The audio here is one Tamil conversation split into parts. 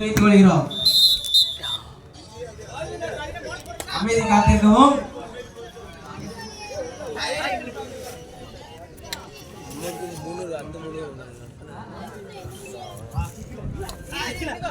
வைத்துக் கொள்கிறோம் அமைதி காத்திருக்கவும். அந்த கிரிக்கெட்லடா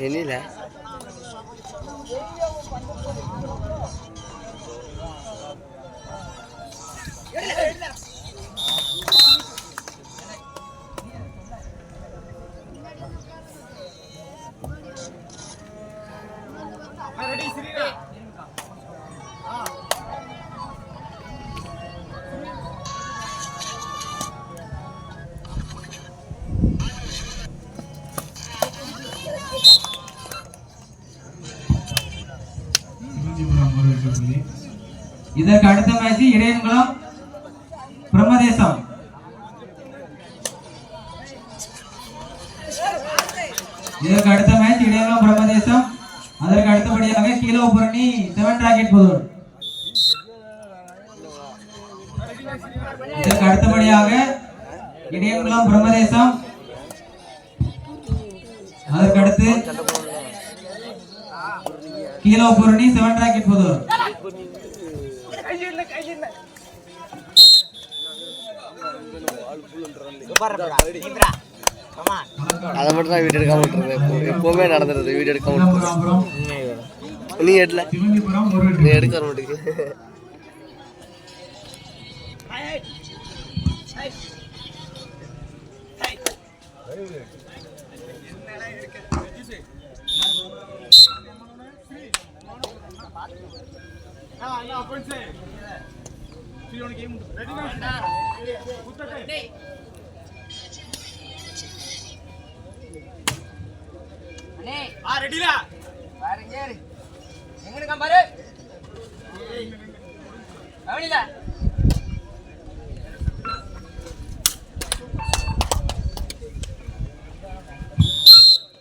என்னில இதற்கு அடுத்த மேட்ச் இடையன்குளம் பிரம்மதேசம் இதற்கு அடுத்த மேட்ச் இடையன்குளம் பிரம்மதேசம் அதற்கு அடுத்தபடியாக கீழோ புரணி செவன் ராக்கெட் புதூர். இதற்கு அடுத்தபடியாக இடையன்குளம் பிரம்மதேசம் அதற்கு அடுத்து கீழோ புரணி செவன் ராக்கெட் புதூர். அதை மட்டும் தான் வீடியோ எடுக்காம விட்டுறது. எப்போ- எப்பவுமே நடந்துருது. வீடியோ எடுக்காம விட்டுறது. நீ எடுல நீ எடுக்க வர மாட்டேங்குது.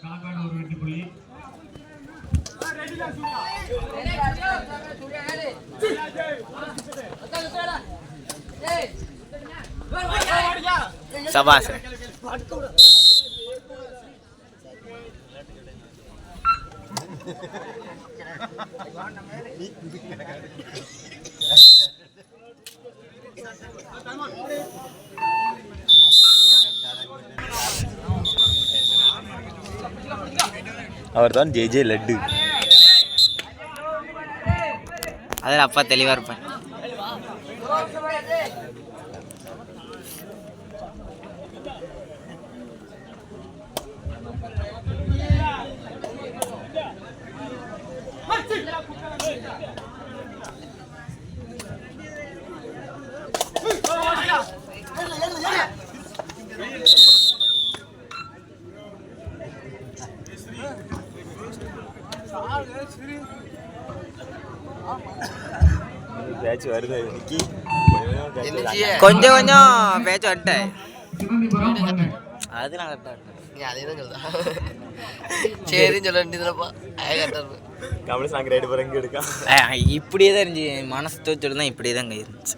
காக்காடு ஒரு வெற்றி புள்ளி. சபாஸ் அவர்தான் ஜே ஜே லட்டு. அதில் அப்பா தெளிவாக இருப்பேன் பேச்சு வருது இன்னைக்கு கொஞ்சம் கொஞ்சம் பேச்சு வந்துட்டேன் அது நான் கரெக்டாக தான் சரின்னு சொல்ல வேண்டியதுலப்பா கமல் சாங் ரைடு போகிற எங்கே எடுக்கான் இப்படியே தான் இருந்துச்சு மனசு தோச்சோடு தான் இப்படியே தாங்க இருந்துச்சு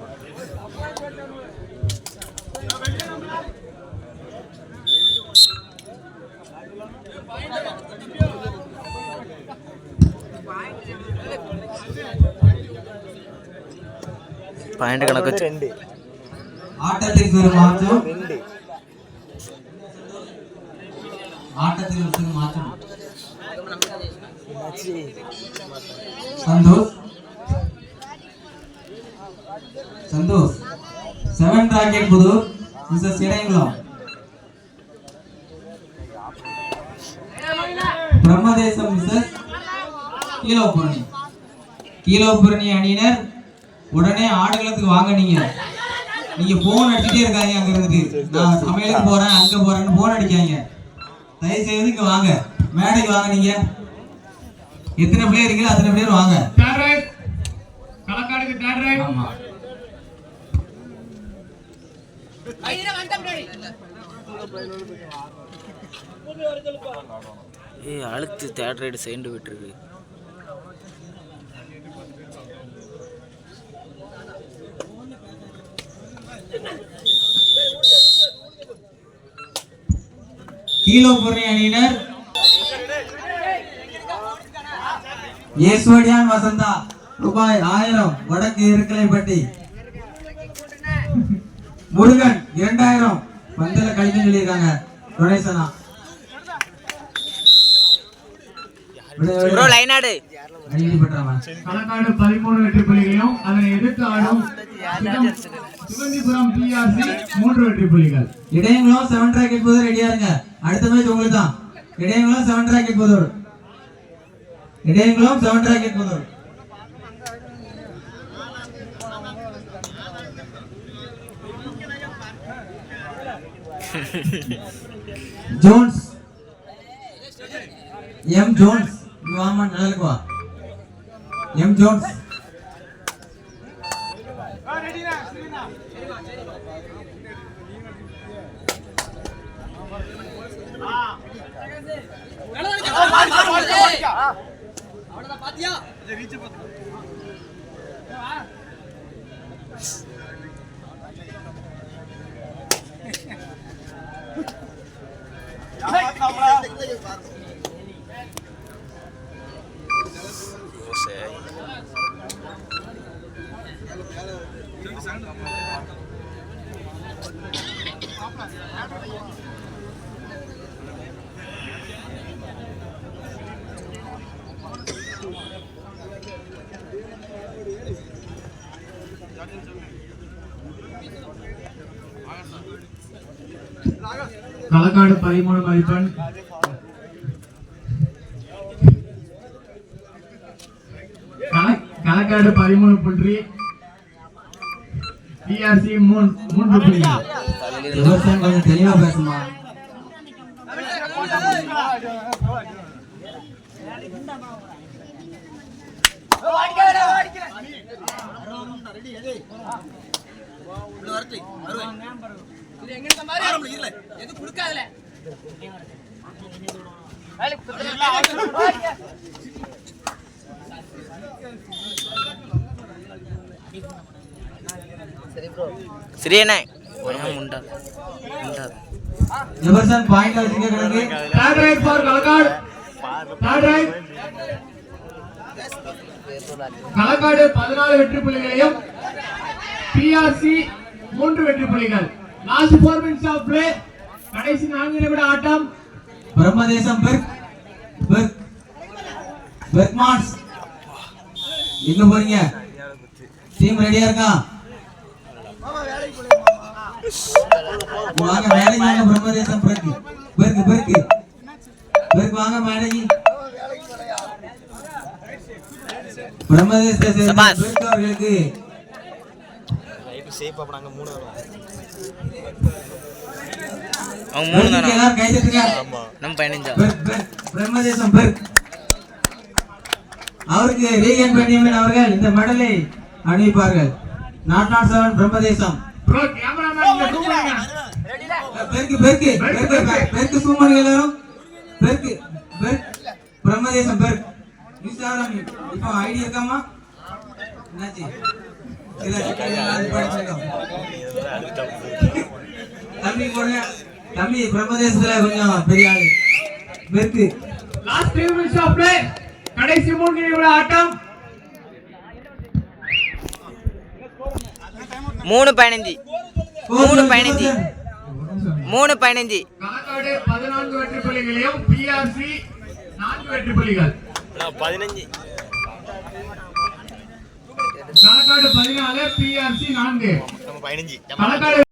ஆட்டத்தில் ஒரு மாற்றம். Santhosh. Santhosh. Seven rocket Puthur. Mrs Idayangulam. Brahmadesam Mrs Keezhopurani. Keezhopurani அணியினர் உடனே ஆடுகளத்துக்கு வாங்க நீங்க. நீங்க போன் அடிச்சுட்டே இருக்காங்க அங்க இருந்துட்டு நான் சமையலுக்கு போறேன் அங்க போறேன்னு போன் அடிக்காங்க. தயவு செய்து இங்க வாங்க. மேடைக்கு வாங்க நீங்க. எத்தனை பிளேயர் இருக்கீங்களோ அத்தனை பிளேயர் வாங்க. ஆமா. ஏய் அழுத்து தேர்ட் ரைடு சேர்ந்து விட்டுருக்கு கீழோபுரணி அணியினர். ஏஸ்வடியான் வசந்தா ரூபாய் ஆயிரம் வடக்கு இருக்கலைப்பட்டி முருகன் இரண்டாயிரம். பந்தல கழிச்சு சொல்லியிருக்காங்க டொனேஷனா களக்காடு பதிமூணு வெற்றி புள்ளிகளையும் அதனை எதிர்த்து ஆடும் சிதம்- பிஆர்சி மூன்று வெற்றி புள்ளிகள். இடையங்களும் செவன் ட்ராக் போதும் ரெடியா இருங்க. அடுத்த மேட்ச் உங்களுக்கு தான் இடையங்களும் செவன் ட்ராக் போதும் இடையங்களும் செவன் ட்ராக் போதும் ஜோன்ஸ். M Jones. இங்க வாமா நல்லா இருக்குவா? M Jones. களக்காடு பதிமூணு மதிப்பெண் களக்காடு பதிமூணு புள்ளி பிஆர்சி மூணு மூன்று புள்ளிகள் விவசாயம் கொஞ்சம் தெளிவா பேசுமா? சரி அண்ணே முண்டா. முண்டா. ஜெபர்சன் பாயிண்ட் வச்சுக்க கிடக்கு. Third right for Kalakkad third right Kalakkad பதினாலு வெற்றி புள்ளிகளையும் பிஆர்சி மூன்று வெற்றி புள்ளிகள். Last four minutes of play கடைசி நான்கு நிமிட ஆட்டம். பிரம்மதேசம் பெர்க் பெர்க் பெர்க்மான்ஸ் எங்க போறீங்க? டீம் ரெடியா இருக்கா? வாங்க மேடைக்கு வாங்க பிரம்மதேசம் பெர்க் பெர்க் பெர்க் பெர்க் வாங்க மேடைக்கு பிரம்மதேசத்தை அவர்களுக்கு. மூணு அவங்க தானா? நம்ம பதினஞ்சா பிரம்மதேசம் பெர்க் அவருக்கு ரீகன் பென்னியமன் அவர்கள் இந்த மெடலை அணிவிப்பார்கள். நாட் நாட் செவன் பிரம்மதேசம் ப்ரோ கேமராமேன் இங்க zoom பண்ணுங்க பெருக்கு பெருக்கு பெருக்கு பெருக்கு zoom பண்ணுங்க எல்லாரும். பெருக்கு பெர்க் பிரம்மதேசம் பெர்க் நிசாரம் இப்போ ஐடி இருக்காமா? என்னாச்சு? இல்ல அது படிச்சிருக்கோம் தம்பி போடுங்க. தம்பி பிரம்மதேசத்துல கொஞ்சம் பெரிய ஆளு. பெருக்கு last three minutes of play கடைசி மூன்று நிமிட ஆட்டம். மூணு பதினஞ்சு. மூணு பதினஞ்சு. மூணு பதினஞ்சு. களக்காடு பதினான்கு வெற்றி புள்ளிகளையும் பிஆர்சி நான்கு வெற்றி புள்ளிகள். பதினஞ்சு. பதினாலு பிஆர்சி நான்கு. பதினஞ்சு.